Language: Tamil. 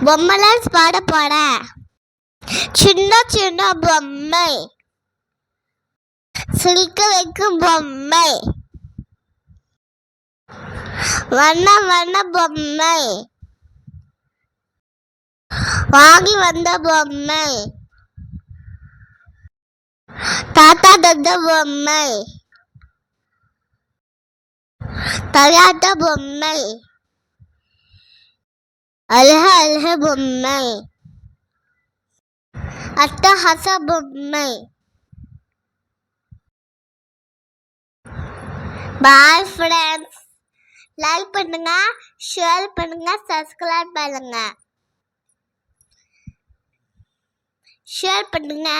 பொம்மைலாம் பாட போட. சின்ன சின்ன பொம்மை. சிரிக்க வைக்கும் பொம்மை. வண்ண வண்ண பொம்மை. வாங்கி வந்த பொம்மை. தாத்தா தந்த பொம்மை. தலையாட்ட பொம்மை. அழக அழக பொம்மை அட்டஹாச பொம்மை பாய் ஃப்ரெண்ட்ஸ் லைக் பண்ணுங்க ஷேர் பண்ணுங்க சப்ஸ்கிரைப் பண்ணுங்க. ஷேர் பண்ணுங்க.